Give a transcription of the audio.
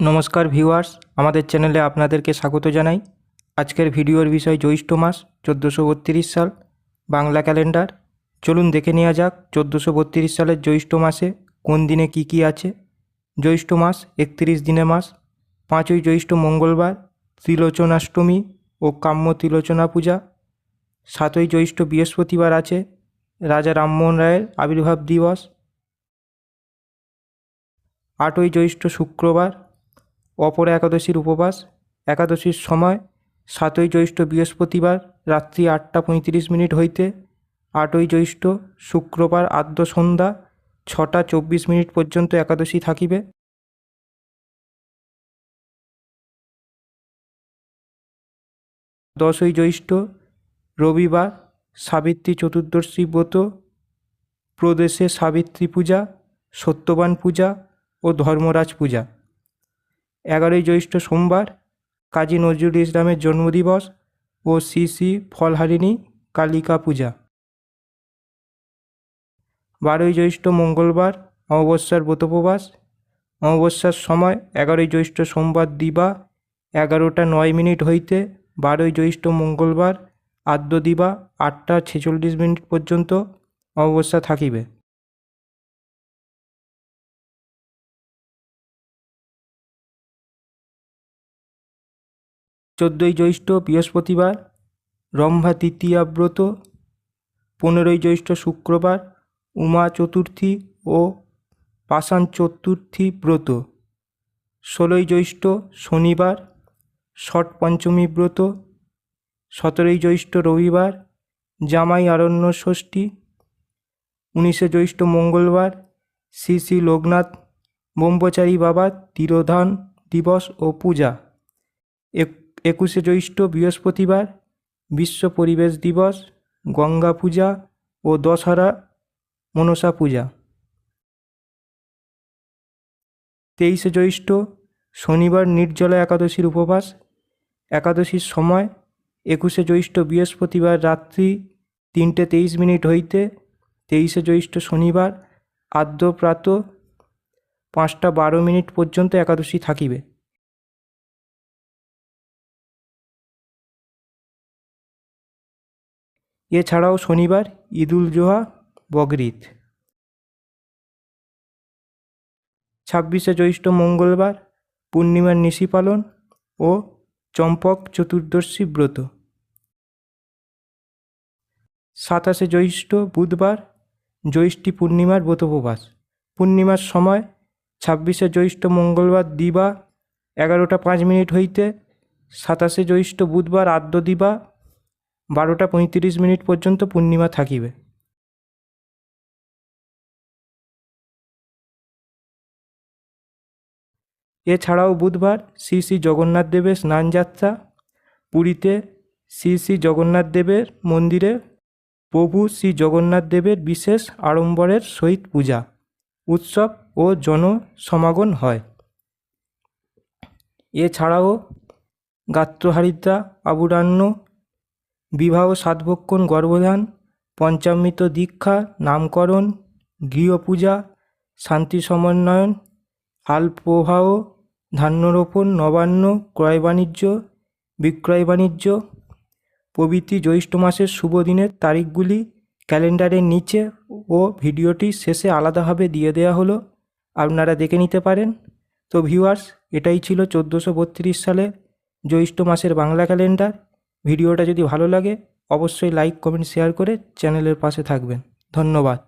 নমস্কার ভিউয়ার্স, আমাদের চ্যানেলে আপনাদেরকে স্বাগত জানাই। আজকের ভিডিওর বিষয় জ্যৈষ্ঠ মাস, চোদ্দোশো বত্রিশ সাল, বাংলা ক্যালেন্ডার। চলুন দেখে নেওয়া যাক চোদ্দোশো বত্রিশ সালের জ্যৈষ্ঠ মাসে কোন দিনে কি কি আছে। জ্যৈষ্ঠ মাস, একত্রিশ দিনে মাস, পাঁচই জ্যৈষ্ঠ মঙ্গলবার, ত্রিলোচনাষ্টমী ও কাম্য ত্রিলোচনা পূজা। সাতই জ্যৈষ্ঠ বৃহস্পতিবার আছে, রাজা রামমোহন রায়ের আবির্ভাব দিবস। আটই জ্যৈষ্ঠ শুক্রবার অপর একাদশীর উপবাস, একাদশীর সময় সাতই জ্যৈষ্ঠ বৃহস্পতিবার রাত্রি আটটা পঁয়ত্রিশ মিনিট হইতে আটই জ্যৈষ্ঠ শুক্রবার আদ্য সন্ধ্যা ছটা চব্বিশ মিনিট পর্যন্ত একাদশী থাকিবে। দশই জ্যৈষ্ঠ রবিবার সাবিত্রী চতুর্দশী ব্রত, প্রদেশে সাবিত্রী পূজা, সত্যবান পূজা ও ধর্মরাজ পূজা। এগারোই জ্যৈষ্ঠ সোমবার কাজী নজরুল ইসলামের জন্মদিবস ও শ্রী শ্রী ফলহারিণী কালিকা পূজা। বারোই জ্যৈষ্ঠ মঙ্গলবার অমাবস্যার ব্রতোপবাস অমাবস্যার সময় এগারোই জ্যৈষ্ঠ সোমবার দিবা এগারোটা নয় মিনিট হইতে বারোই জ্যৈষ্ঠ মঙ্গলবার আদ্য দিবা আটটা ছেচল্লিশ মিনিট পর্যন্ত অমাবস্যা থাকিবে। চোদ্দোই জ্যৈষ্ঠ বৃহস্পতিবার, রম্ভা তৃতীয়া ব্রত পনেরোই জ্যৈষ্ঠ শুক্রবার, উমা চতুর্থী ও পাষাণ চতুর্থী ব্রত। ষোলোই জ্যৈষ্ঠ শনিবার, ষট পঞ্চমী ব্রত। সতেরোই জ্যৈষ্ঠ রবিবার, জামাই আরণ্য ষষ্ঠী। উনিশে জ্যৈষ্ঠ মঙ্গলবার, শ্রী শ্রী লোকনাথ ব্রহ্মচারী বাবার তিরোধান দিবস ও পূজা। এক একুশে জ্যৈষ্ঠ বৃহস্পতিবার, বিশ্ব পরিবেশ দিবস, গঙ্গা পূজা ও দশহরা মনসা পূজা। তেইশে জ্যৈষ্ঠ শনিবার নির্জলা একাদশীর উপবাস। একাদশীর সময় একুশে জ্যৈষ্ঠ বৃহস্পতিবার রাত্রি তিনটে তেইশ মিনিট হইতে তেইশে জ্যৈষ্ঠ শনিবার আদ্য প্রাত পাঁচটা বারো মিনিট পর্যন্ত একাদশী থাকিবে। এছাড়াও শনিবার, ঈদুল জোহা, বকরিদ। ছাব্বিশে জ্যৈষ্ঠ মঙ্গলবার, পূর্ণিমার নিশি পালন ও চম্পক চতুর্দশী ব্রত। সাতাশে জ্যৈষ্ঠ বুধবার, জ্যৈষ্ঠী পূর্ণিমার ব্রতোপবাস। পূর্ণিমার সময় ছাব্বিশে জ্যৈষ্ঠ মঙ্গলবার দিবা, এগারোটা পাঁচ মিনিট হইতে সাতাশে জ্যৈষ্ঠ বুধবার আদ্য দিবা বারোটা পঁয়ত্রিশ মিনিট পর্যন্ত পূর্ণিমা থাকিবে। এছাড়াও বুধবার শ্রী শ্রী জগন্নাথ দেবের স্নানযাত্রা, পুরীতে শ্রী শ্রী জগন্নাথ দেবের মন্দিরে প্রভু শ্রী জগন্নাথ দেবের বিশেষ আড়ম্বরের সহিত পূজা, উৎসব ও জনসমাগম হয়। এছাড়াও গাত্রহারিদ্রা আবুরান্ন বিবাহ সাতভক্ষণ গর্ভধান, পঞ্চামৃত দীক্ষা, নামকরণ, গৃহপূজা, শান্তি সমন্বয়ন, আলপ্রবাহ, ধান্যরোপণ, নবান্ন, ক্রয় বাণিজ্য, বিক্রয় বাণিজ্য। প্রভৃতি জ্যৈষ্ঠ মাসের শুভ দিনের তারিখগুলি ক্যালেন্ডারের নিচে ও ভিডিওটি শেষে আলাদাভাবে দিয়ে দেওয়া হলো। আপনারা দেখে নিতে পারেন। তো ভিউয়ার্স এটাই ছিল চোদ্দোশো সালে জ্যৈষ্ঠ মাসের বাংলা ক্যালেন্ডার। ভিডিওটা যদি ভালো লাগে অবশ্যই লাইক কমেন্ট শেয়ার করে চ্যানেলের পাশে থাকবেন। ধন্যবাদ।